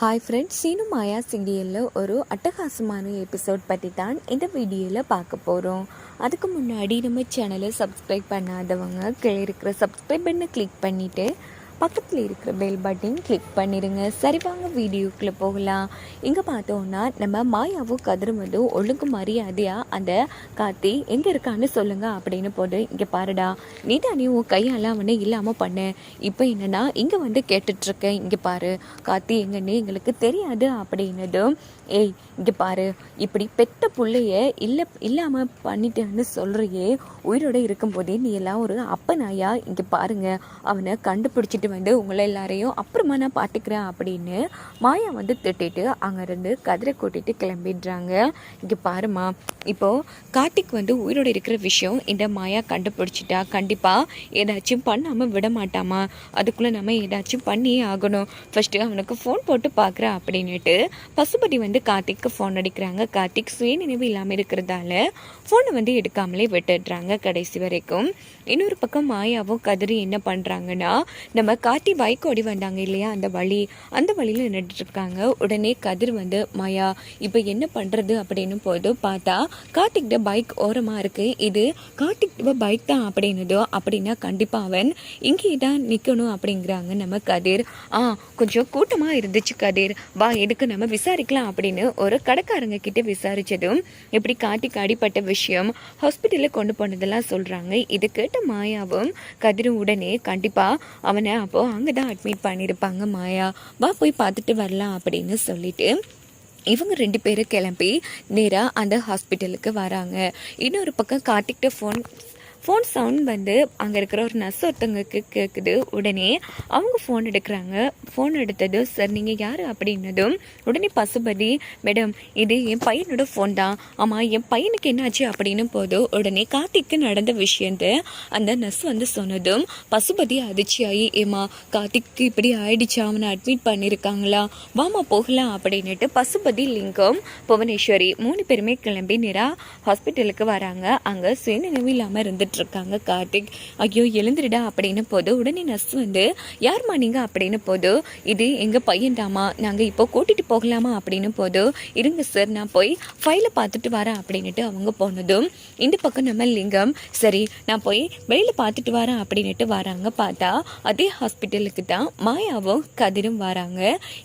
Hi friends Seenu மாயா சீரியலில் ஒரு அட்டகாசமான எபிசோட் பற்றி தான் இந்த வீடியோவில் பார்க்க போகிறோம் அதுக்கு முன்னாடி நம்ம சேனலை சப்ஸ்கிரைப் பண்ணாதவங்க கீழே இருக்கிற சப்ஸ்கிரைப் பண்ணை கிளிக் பண்ணிவிட்டு பக்கத்தில் இருக்கிற பெல் பட்டன் கிளிக் பண்ணிடுங்க சரி வாங்க வீடியோக்குள்ளே போகலாம். இங்கே பார்த்தோன்னா நம்ம மாயாவும் கதிரும் வந்து ஒழுங்கு மரியாதையாக அந்த காத்தி எங்கே இருக்கான்னு சொல்லுங்க அப்படின்னு போது இங்கே பாருடா. நீ தானே உன் கையால் அவனை இல்லாமல் பண்ண. இப்போ என்னென்னா இங்கே வந்து கேட்டுட்ருக்கேன் இங்கே பாரு காத்தி எங்கன்னு எங்களுக்கு தெரியாது அப்படின்னதும் ஏய் இங்கே பாரு இப்படி பெத்த பிள்ளைய இல்லை இல்லாமல் பண்ணிட்டேன்னு சொல்கிறியே உயிரோட இருக்கும்போதே நீ எல்லாம் ஒரு அப்பனாயா? இங்கே பாருங்க அவனை கண்டுபிடிச்சிட்டு வந்து உங்களை எல்லாரையும் அப்புறமா நான் பார்த்துக்கிறேன் அப்படின்னு மாயா வந்து திட்டிட்டு அங்கேருந்து கதிரை கூட்டிட்டு கிளம்பிடுறாங்க. இங்கே பாருமா இப்போது கார்த்திக் வந்து உயிரோட இருக்கிற விஷயம் இந்த மாயா கண்டுபிடிச்சிட்டா. கண்டிப்பாக ஏதாச்சும் பண்ணாமல் விட மாட்டாமா அதுக்குள்ளே நம்ம ஏதாச்சும் பண்ணியே ஆகணும். ஃபஸ்ட்டு அவனுக்கு ஃபோன் போட்டு பார்க்குறேன் அப்படின்னுட்டு பசுபதி வந்து கார்த்திக்கு ஃபோன் அடிக்கிறாங்க. கார்த்திக் சுயநினைவு இல்லாமல் இருக்கிறதால ஃபோனை வந்து எடுக்காமலே விட்டுடுறாங்க கடைசி வரைக்கும். இன்னொரு பக்கம் மாயாவும் கதிரி என்ன பண்ணுறாங்கன்னா நம்ம காட்டி பைக் ஓடி வந்தாங்க இல்லையா? அந்த வழி அந்த வழியில் நின்றுட்டு இருக்காங்க. உடனே கதிர் வந்து மாயா இப்போ என்ன பண்ணுறது அப்படின்னு போது பார்த்தா கார்த்திக்கிட்ட பைக் ஓரமாக இருக்குது இது கார்த்திக்கிட்ட பைக் தான் அப்படின்னதோ அப்படின்னா கண்டிப்பாக அவன் இங்கே தான் நிற்கணும் அப்படிங்கிறாங்க நம்ம கதிர். ஆ கொஞ்சம் கூட்டமாக இருந்துச்சு கதிர். வா எதுக்கு நம்ம விசாரிக்கலாம்? அப்படின்னு ஒரு கடைக்காரங்க கிட்ட விசாரித்ததும் இப்படி கார்த்திக் அடிப்பட்ட விஷயம் ஹாஸ்பிட்டலில் கொண்டு போனதெல்லாம் சொல்கிறாங்க இது கேட்ட மாயாவும் கதிரும் உடனே கண்டிப்பாக அவனை அப்போது அங்கே தான் அட்மிட் பண்ணியிருப்பாங்க மாயா. வா போய் பார்த்துட்டு வரலாம் அப்படின்னு சொல்லிட்டு இவங்க ரெண்டு பேரும் கிளம்பி நேராக அந்த ஹாஸ்பிட்டலுக்கு வராங்க. இன்னொரு பக்கம் கார்த்திக்கிட்ட ஃபோன் ஃபோன் சவுண்ட் வந்து அங்கே இருக்கிற ஒரு நர்ஸ் ஒருத்தவங்களுக்கு கேட்குது உடனே அவங்க ஃபோன் எடுக்கிறாங்க. ஃபோன் எடுத்ததும் சார் நீங்கள் யார்? அப்படின்னதும் உடனே பசுபதி மேடம் இது என் பையனோட ஃபோன் தான். ஆமாம் என் பையனுக்கு என்னாச்சு? அப்படின்னு போதும் உடனே கார்த்திக்கு நடந்த விஷயத்த அந்த நர்ஸ் வந்து சொன்னதும் பசுபதி அதிர்ச்சியாகி ஏமா கார்த்திக்கு இப்படி ஆயிடுச்சு? அவனை அட்மிட் பண்ணியிருக்காங்களா வாமா போகலாம். அப்படின்னுட்டு பசுபதி லிங்கம் புவனேஸ்வரி மூணு பேருமே கிளம்பி நேராக ஹாஸ்பிட்டலுக்கு வராங்க. அங்கே சுயநினைவு இல்லாமல் இருந்துட்டு இருக்காங்க கார்த்திக். ஐயோ எழுந்துருடா அப்படின்னு போது உடனே நர்ஸ் வந்து யார்மா நீங்கள் அப்படின்னு போது இது எங்கள் பையன்டாமா நாங்கள் இப்போ கூட்டிகிட்டு போகலாமா? அப்படின்னு போது இருங்க சார் நான் போய் ஃபைலை பார்த்துட்டு வரேன். அப்படின்னுட்டு அவங்க போனதும் இந்த பக்கம் நம்ம லிங்கம். சரி நான் போய் வெளியில் பார்த்துட்டு வரேன். அப்படின்னுட்டு வராங்க. பார்த்தா அதே ஹாஸ்பிட்டலுக்கு தான் மாயாவும் கதிரும் வராங்க.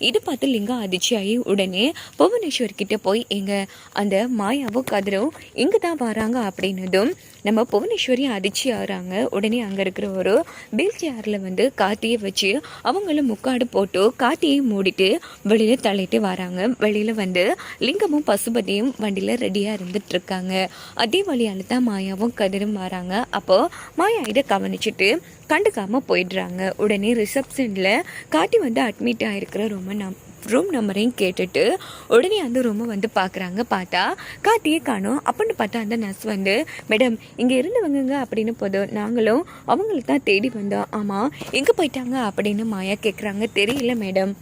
இது பார்த்து லிங்கம் அதிர்ச்சியாகி உடனே புவனேஸ்வர் கிட்ட போய் எங்கள் அந்த மாயாவும் கதிரும் இங்கே தான் வராங்க. அப்படின்னதும் நம்ம புவனேஸ்வர் அதிர்ச்சி ஆகிறாங்க உடனே அங்கே இருக்கிற ஒரு வீல் சேரில் வந்து காத்தியை வச்சு அவங்களும் முக்காடு போட்டு காத்தியை மூடிட்டு வெளியில் தள்ளிட்டு வராங்க. வெளியில் வந்து லிங்கமும் பசுபதியும் வண்டியில் ரெடியாக இருந்துட்டு இருக்காங்க. அதே வழியால் தான் மாயாவும் கதிரும் வராங்க. அப்போது மாயா இதை கவனிச்சுட்டு கண்டுக்காமல் போயிடுறாங்க. உடனே ரிசப்ஷனில் காட்டி வந்து அட்மிட் ஆகிருக்கிற ரொம்ப நம் ரூம் நம்பரையும் கேட்டுட்டு உடனே அந்த ரூமை வந்து பார்க்குறாங்க பார்த்தா காட்டியே காணும். அப்படின்னு பார்த்தா அந்த நர்ஸ் வந்து மேடம் இங்கே இருந்தவங்க அப்படின்னு போதும். நாங்களும் அவங்களுக்கு தான் தேடி வந்தோம். ஆமாம் எங்கே போயிட்டாங்க? அப்படின்னு மாயா கேட்குறாங்க தெரியல மேடம்.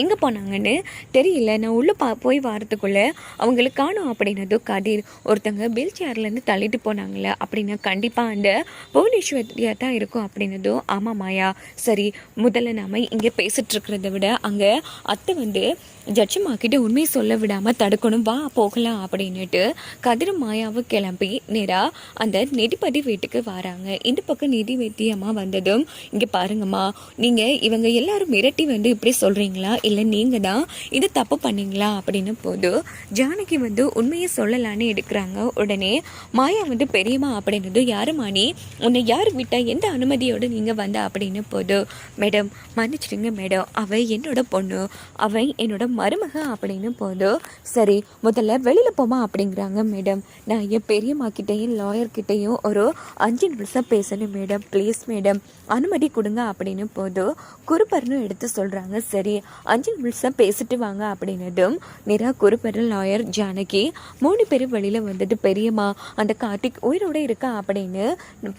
எங்கே போனாங்கன்னு தெரியல. நான் உள்ளே பா போய் வாரத்துக்குள்ளே அவங்கள காணும் அப்படின்னதோ கதிர் ஒருத்தங்க வீல் சேர்லேருந்து தள்ளிட்டு போனாங்களே அப்படின்னா கண்டிப்பாக அந்த புவனேஸ்வரியாக தான் இருக்கும் அப்படின்னதோ ஆமாம் மாயா சரி முதல்ல நாம் இங்கே பேசிகிட்ருக்கிறத விட அங்கே அத்தை வந்து ஜட்ஜம்மா உண்மையை சொல்ல விடாமல் தடுக்கணும் வா போகலாம் அப்படின்னுட்டு கதிர் மாயாவை கிளம்பி நேராக அந்த நெதிபதி வீட்டுக்கு வராங்க. இந்த பக்கம் நிதி வைத்தியமாக வந்ததும் இங்கே பாருங்கம்மா நீங்கள் இவங்க எல்லாரும் மிரட்டி வந்து இப்படி சொல்கிறீங்களா இல்லை நீங்கள் தான் இது தப்பு பண்ணீங்களா அப்படின்னு போது ஜானகி வந்து உண்மையை சொல்லலான்னு எடுக்கிறாங்க. உடனே மாயா வந்து பெரியம்மா அப்படின்றது யாருமானி உன்னை யார் விட்டால் எந்த அனுமதியோடு நீங்கள் வந்த? அப்படின்னு போது மேடம் மன்னிச்சிடுங்க மேடம். அவள் என்னோட பொண்ணு. அவன் என்னோட மருமக அப்படின்னு போது சரி முதல்ல வெளியில் போமா அப்படிங்கிறாங்க மேடம். நான் என் பெரியம்மா கிட்டேயும் லாயர் கிட்டேயும் ஒரு அஞ்சு நிமிஷம் பேசணும் மேடம். ப்ளீஸ் மேடம் அனுமதி கொடுங்க அப்படின்னு போது குறுப்பர்னு எடுத்து சொல்கிறாங்க சரி அஞ்சு நிமிஷம் பேசிட்டு வாங்க அப்படின்னதும் நிரா குருப்பர் லாயர் ஜானகி மூணு பேரும் வெளியில் வந்துட்டு பெரியம்மா அந்த கார்த்திக் உயிரோட இருக்கா? அப்படின்னு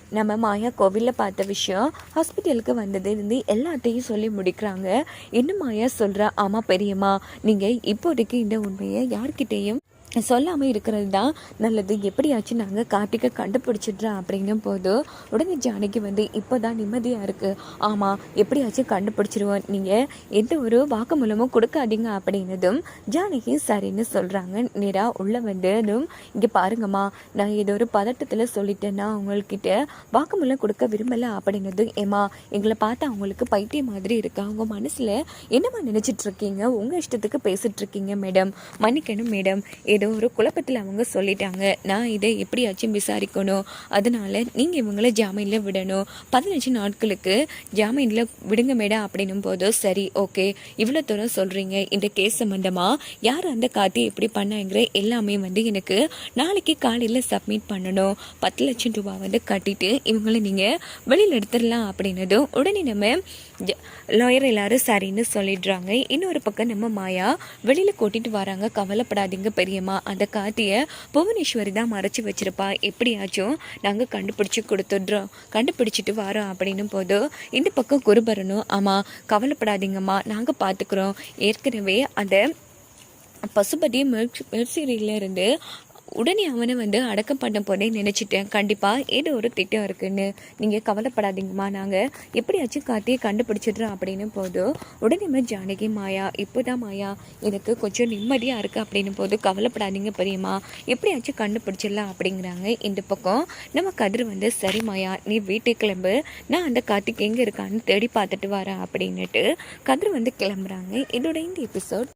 நம்ம மாயா கோவிலில் பார்த்த விஷயம் ஹாஸ்பிட்டலுக்கு வந்தது இருந்து எல்லாத்தையும் சொல்லி முடிக்கிறாங்க. இன்னும் மாயா சொல்கிறா ஆமாம் பெரியம்மா நீங்கள் இப்போதைக்கு இந்த உண்மையை யார்கிட்டேயும் சொல்லாமல் இருக்கிறது தான் நல்லது. எப்படியாச்சும் நாங்கள் கார்த்திகை கண்டுபிடிச்சிட்றோம் அப்படின்னும் போது உடனே ஜானகி வந்து இப்போ தான் நிம்மதியாக இருக்குது ஆமாம் எப்படியாச்சும் கண்டுபிடிச்சிருவோம். நீங்கள் எந்த ஒரு வாக்குமூலமும் கொடுக்காதீங்க அப்படின்னதும் ஜானகி சரின்னு சொல்கிறாங்க நேராக உள்ளே வந்ததும் இங்கே பாருங்கம்மா நான் ஏதோ ஒரு பதட்டத்தில் சொல்லிட்டேன்னா அவங்கக்கிட்ட வாக்குமூலம் கொடுக்க விரும்பலை அப்படின்னதும் ஏமா எங்களை பார்த்தா அவங்களுக்கு பைத்தியம் மாதிரி இருக்கா? அவங்க மனசில் என்னம்மா நினச்சிட்ருக்கீங்க உங்கள் இஷ்டத்துக்கு பேசிகிட்ருக்கீங்க மேடம். மன்னிக்கணும் மேடம். ஏதோ ஏதோ ஒரு குழப்பத்தில் அவங்க சொல்லிட்டாங்க. நான் இதை எப்படியாச்சும் விசாரிக்கணும். அதனால் நீங்கள் இவங்கள ஜாமீனில் விடணும். பதினஞ்சு நாட்களுக்கு ஜாமீனில் விடுங்க மேடம் அப்படின்னும் போது சரி ஓகே இவ்வளோ தூரம் சொல்கிறீங்க இந்த கேஸ் சம்மந்தமாக யார் அந்த காத்தி எப்படி பண்ணாங்கிற எல்லாமே வந்து எனக்கு நாளைக்கு காலையில் சப்மிட் பண்ணணும். பத்து லட்சம் ரூபா வந்து கட்டிட்டு இவங்கள நீங்கள் வெளியில் எடுத்துடலாம் அப்படின்னதும் உடனே நம்ம லாயர் எல்லாரும் சரின்னு சொல்லிடுறாங்க. இன்னொரு பக்கம் நம்ம மாயா வெளியில் கூட்டிகிட்டு வராங்க. கவலைப்படாதீங்க பெரியம்மா. அந்த காத்தியை புவனேஸ்வரி தான் மறைச்சி வச்சிருப்பா. எப்படியாச்சும் நாங்கள் கண்டுபிடிச்சி கொடுத்துட்றோம். கண்டுபிடிச்சிட்டு வரோம் அப்படின்னும் போது இந்த பக்கம் குருபரனும் ஆமாம் கவலைப்படாதீங்கம்மா நாங்கள் பார்த்துக்குறோம் ஏற்கனவே அந்த பசுபதி மில்க் மில்சீரியில இருந்து உடனே அவனை வந்து அடக்கம் பண்ண போதே நினச்சிட்டேன். கண்டிப்பாக ஏதோ ஒரு திட்டம் இருக்குன்னு. நீங்கள் கவலைப்படாதீங்கம்மா. நாங்கள் எப்படியாச்சும் காத்தியை கண்டுபிடிச்சிடுறோம் அப்படின்னு போதும் உடனே நம்ம ஜானகி மாயா இப்போதான் மாயா எனக்கு கொஞ்சம் நிம்மதியாக இருக்குது அப்படின்னு போது கவலைப்படாதீங்க பெரியம்மா. எப்படியாச்சும் கண்டுபிடிச்சிடலாம் அப்படிங்கிறாங்க இந்த பக்கம். நம்ம கதிர் வந்து சரி மாயா நீ வீட்டுக்கு கிளம்பு. நான் அந்த கார்த்திக் எங்கே இருக்கான்னு தேடி பார்த்துட்டு வரேன். அப்படின்னுட்டு கதிர் வந்து கிளம்புறாங்க. இதோட இந்த எபிசோட்